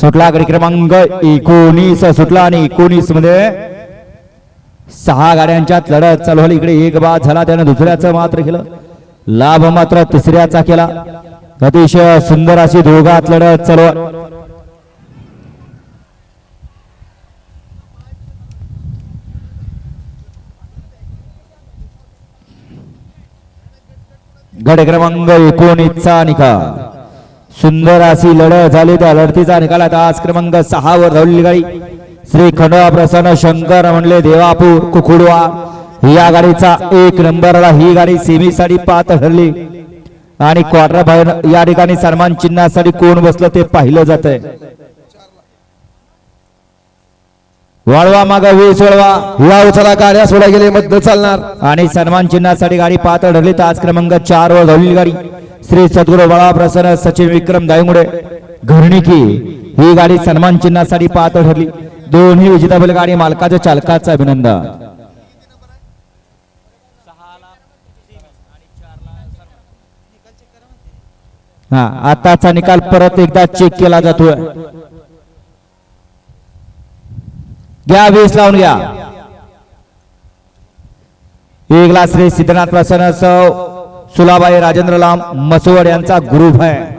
सुटला गडी क्रमांक एकोणीस सुटला आणि एकोणीसमध्ये सहा गाड्यांच्यात लढत चालू झाली. इकडे एक बाद झाला त्यानं दुसऱ्याचं मात्र केलं. लाभ मात्र तिसऱ्याचा केला. अतिशय सुंदर अशी दोघात लढत चालू. गड क्रमांक एकोणीसचा निकाल. सुंदर अशी लढत झाली. त्या लढतीचा निकाल आता आज क्रमांक सहा वर धावलेली गाडी. श्री खंडोबा प्रसन्न शंकर म्हणले देवापूर कुकुडवा. या गाडीचा एक नंबरला ही गाडी सेमीसाठी पात ठरली. आणि क्वार्टर फायनल या ठिकाणी सन्मान चिन्हासाठी कोण बसलं ते पाहिलं जात आहे वळवा माग वीस वळवा या उचला गाड्या सोडा गेले मधनं चालणार. आणि सन्मान चिन्हासाठी गाडी पात्र ठरली तर आज क्रमांक चार वर धावलेली गाडी. श्री सद्गुरू बाळाप्रसन्न सचिन विक्रम दायमुडे घरणिकी ही गाडी सन्मान चिन्हासाठी पात्र ठरली. दोन्ही विजेता बैल गाडी मालकाच्या चालकाचं अभिनंदन. हा आताचा निकाल परत एकदा चेक केला जातोय. घ्या वीस लावून घ्या. एकला श्री सिद्धनाथ प्रसन्न सौ सुलाबाई राजेंद्र लांब मसवड यांचा ग्रुप आहे.